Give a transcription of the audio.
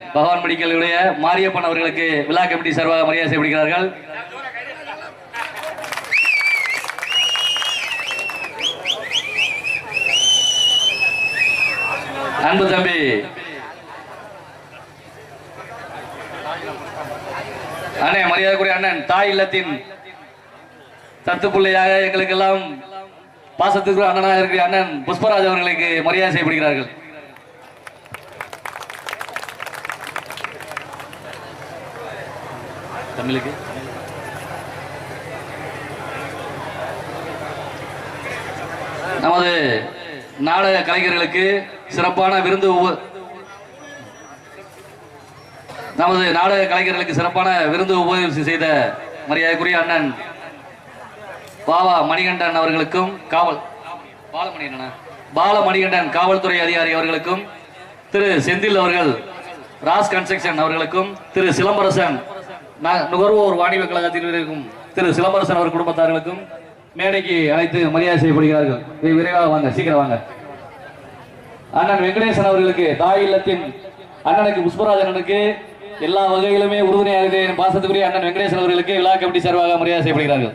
பகவான் மெடிக்கலுடைய மாரியப்பன் அவர்களுக்கு விழா கமிட்டி சார்பாக மரியாதை செய்யப்படுகிறார்கள் அன்பு தம்பி. அண்ணே மரியாதைக்குரிய அண்ணன் தாய் இல்லத்தின் தத்து பிள்ளையாக எங்களுக்கெல்லாம் பாசத்துக்குரிய அண்ணனாக இருக்கிற அண்ணன் புஷ்பராஜ் அவர்களுக்கு மரியாதை செய்யப்படுகிறார்கள் தமிழுக்கு. நமது நாடக கலைஞர்களுக்கு சிறப்பான விருந்து நமது நாடக கலைஞர்களுக்கு சிறப்பான விருந்து உபயோகம் செய்த மரியாதைக்குரிய அண்ணன் பாவா மணிகண்டன் அவர்களுக்கும் காவல் பாலமணிகண்டன் பாலமணிகண்டன் காவல்துறை அதிகாரி அவர்களுக்கும் திரு செந்தில் அவர்கள் ராஸ் கன்ஸ்ட்ரக்ஷன் அவர்களுக்கும் திரு சிலம்பரசன் நுகர்வோர் வாணிப கழகத்தில் இருக்கும் திரு சிலம்பரசன் அவர் குடும்பத்தார்களுக்கும் மேடைக்கு அழைத்து மரியாதை செய்யப்படுகிறார்கள். இதை விரைவாக வாங்க சீக்கிரம் வாங்க. அண்ணன் வெங்கடேசன் அவர்களுக்கு தாய் இல்லத்தின் அண்ணனுக்கு புஷ்பராஜனனுக்கு எல்லா வகையிலுமே உறுதுணையாக என் பாசத்துக்குரிய அண்ணன் வெங்கடேசன் அவர்களுக்கு விழா கமிட்டி சார்பாக மரியாதை செய்யப்படுகிறார்கள்.